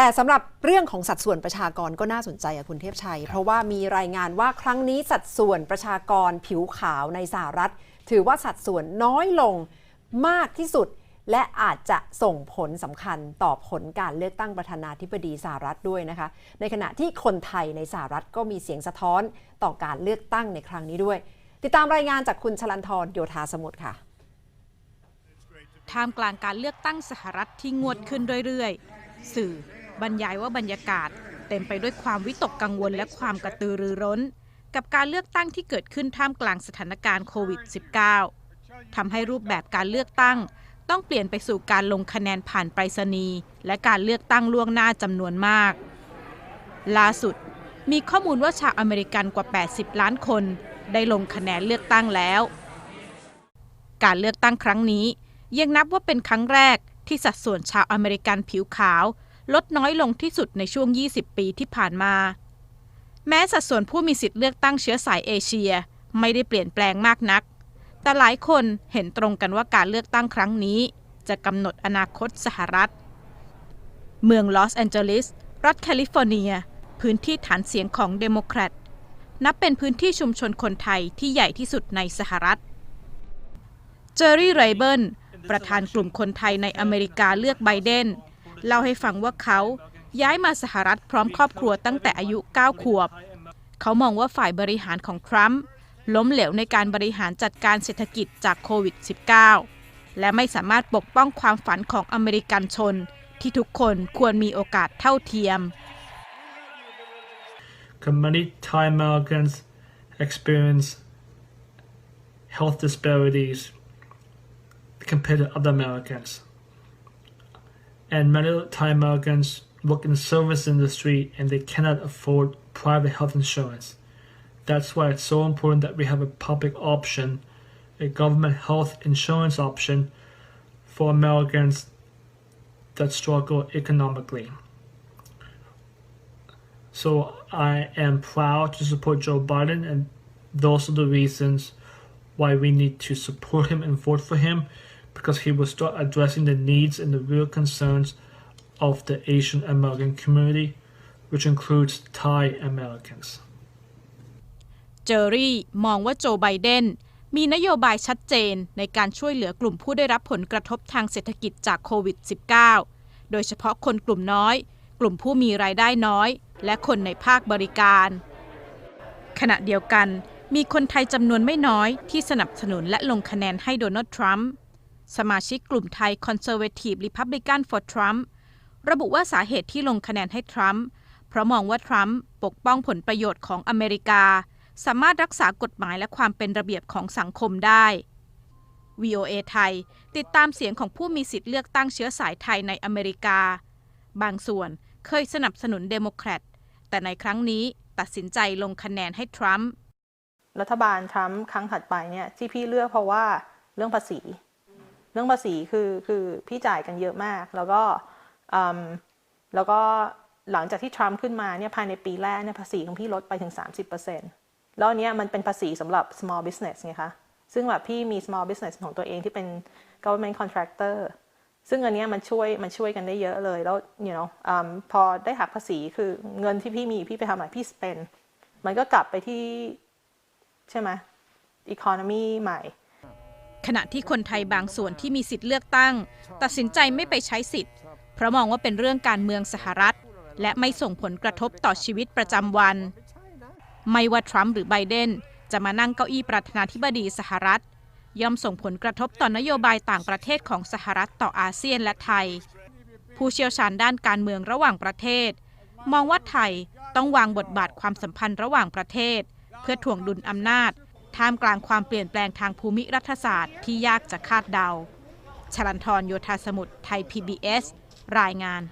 แต่สำหรับเรื่องของสัดส่วนประชากรก็น่าสนใจอะคุณเทพชัย เพราะว่ามีรายงานว่าครั้งนี้สัดส่วนประชากรผิวขาวในสหรัฐ ถือว่าสัดส่วนน้อยลงมากที่สุด และอาจจะส่งผลสำคัญต่อผลการเลือกตั้งประธานาธิบดีสหรัฐด้วยนะคะ ในขณะที่คนไทยในสหรัฐก็มีเสียงสะท้อนต่อการเลือกตั้งในครั้งนี้ด้วย ติดตามรายงานจากคุณชลันทรโยธาสมุทรค่ะท่ามกลางการเลือกตั้งสหรัฐที่งวดขึ้นเรื่อยๆ สื่อ บรรยายว่าบรรยากาศ เต็มไปด้วยความวิตกกังวลและความกระตือรือร้น กับการเลือกตั้งที่เกิดขึ้นท่ามกลางสถานการณ์โควิด -19 ทำให้รูปแบบการเลือกตั้ง ต้องเปลี่ยนไปสู่การลงคะแนนผ่านไปรษณีย์และการเลือกตั้งล่วงหน้าจำนวนมาก ล่าสุดมีข้อมูลว่าชาวอเมริกันกว่า 80 ล้านคน ได้ลงคะแนนเลือกตั้งแล้ว การเลือกตั้งครั้งนี้ ยังนับว่าเป็นครั้งแรกที่สัดส่วนชาวอเมริกันผิวขาว ลดน้อยลงที่สุดในช่วง 20 ปีที่ผ่านมา แม้สัดส่วนผู้มีสิทธิ์เลือกตั้งเชื้อสายเอเชียไม่ได้เปลี่ยนแปลงมากนัก แต่หลายคนเห็นตรงกันว่าการเลือกตั้งครั้งนี้ จะกำหนดอนาคตสหรัฐ เมืองลอสแอนเจลิส รัฐแคลิฟอร์เนีย พื้นที่ฐานเสียงของเดโมแครต นับเป็นพื้นที่ชุมชนคนไทยที่ใหญ่ที่สุดในสหรัฐ เจอรี่ไรเบิลประธานกลุ่มคนไทยในอเมริกาเลือกไบเดน เล่าให้ฟังว่าเขาย้ายมาสหรัฐพร้อมครอบครัวตั้งแต่อายุ 9 ขวบ เขามองว่าฝ่ายบริหารของทรัมป์ล้มเหลวในการบริหารจัดการเศรษฐกิจจากโควิด -19 และไม่สามารถปกป้องความฝันของอเมริกันชน ที่ทุกคนควรมีโอกาสเท่าเทียม Many Thai Americans experience health disparities compared to other Americans. And many Thai Americans work in the service industry and they cannot afford private health insurance. That's why it's so important that we have a public option, a government health insurance option for Americans that struggle economically. So I am proud to support Joe Biden, and those are the reasons why we need to support him and vote for him because he will start addressing the needs and the real concerns of the Asian American community, which includes Thai Americans. เจอรี่มองว่าโจไบเดนมีนโยบายชัดเจนในการช่วยเหลือกลุ่มผู้ได้รับผลกระทบทางเศรษฐกิจจากโควิด -19 โดยเฉพาะคนกลุ่มน้อย กลุ่มผู้มีรายได้น้อย และคนในภาคบริการ ขณะเดียวกันมีคนไทยจำนวนไม่น้อยที่สนับสนุนและลงคะแนนให้โดนัลด์ทรัมป์ สมาชิกกลุ่มไทย Conservative Republican for Trump ระบุว่าสาเหตุที่ลงคะแนนให้ทรัมป์เพราะมองว่าทรัมป์ปกป้องผลประโยชน์ของอเมริกา สามารถรักษากฎหมายและความเป็นระเบียบของสังคมได้ VOA ไทย ติดตามเสียงของผู้มีสิทธิ์เลือกตั้งเชื้อสายไทยในอเมริกา บางส่วนเคยสนับสนุนเดโมแครตแต่ในครั้งนี้ตัดสินใจลงคะแนนให้ทรัมป์รัฐบาลทรัมป์ครั้งถัดไปเนี่ยที่พี่เลือกเพราะว่าเรื่องภาษี เรื่องภาษีคือคือพี่จ่ายกันเยอะมาก แล้วก็แล้วก็หลังจากที่ทรัมป์ขึ้นมาเนี่ยภายในปีแรกเนี่ยภาษีของพี่ลดไปถึง 30%แล้วอันเนี้ยมันเป็นภาษีสำหรับ small business ไงคะซึ่งแบบพี่มี small business ของตัวเองที่เป็น government contractor ซึ่งอันเนี้ยมันช่วยมันช่วยกันได้เยอะเลยแล้ว you know พอได้หักภาษีคือเงินที่พี่มีพี่ไปทำอะไรพี่ spend มันก็กลับไปที่ ใช่ไหม economy ใหม่ ขณะที่คนไทยบางส่วนที่มีสิทธิ์เลือกตั้ง ตัดสินใจไม่ไปใช้สิทธิ์ เพราะมองว่าเป็นเรื่องการเมืองสหรัฐ และไม่ส่งผลกระทบต่อชีวิตประจำวัน ไม่ว่าทรัมป์หรือไบเดนจะมานั่งเก้าอี้ประธานาธิบดีสหรัฐ ย่อมส่งผลกระทบต่อนโยบายต่างประเทศของสหรัฐต่ออาเซียนและไทย ผู้เชี่ยวชาญด้านการเมืองระหว่างประเทศ มองว่าไทยต้องวางบทบาทความสัมพันธ์ระหว่างประเทศ เพื่อถ่วงดุลอำนาจ ท่ามกลางความเปลี่ยนแปลงทางภูมิรัฐศาสตร์ที่ยากจะคาดเดา ชลันทรโยธาสมุทรไทย PBS รายงาน